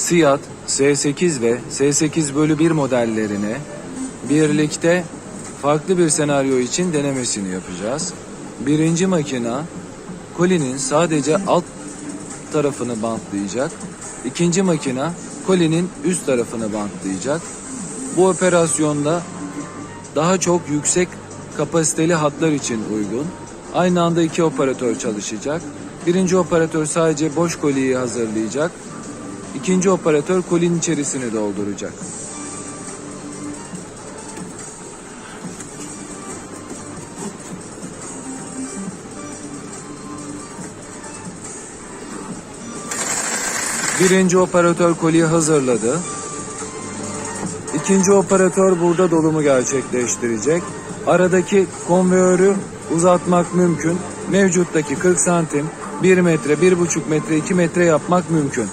Siyat S8 ve S8 bölü 1 modellerini birlikte farklı bir senaryo için denemesini yapacağız. Birinci makina kolinin sadece alt tarafını bantlayacak. İkinci makina kolinin üst tarafını bantlayacak. Bu operasyonda daha çok yüksek kapasiteli hatlar için uygun. Aynı anda iki operatör çalışacak. Birinci operatör sadece boş koliyi hazırlayacak. İkinci operatör kolinin içerisini dolduracak. Birinci operatör koliyi hazırladı. İkinci operatör burada dolumu gerçekleştirecek. Aradaki konveyörü uzatmak mümkün. Mevcuttaki 40 santim 1 metre, 1,5 metre, 2 metre yapmak mümkün.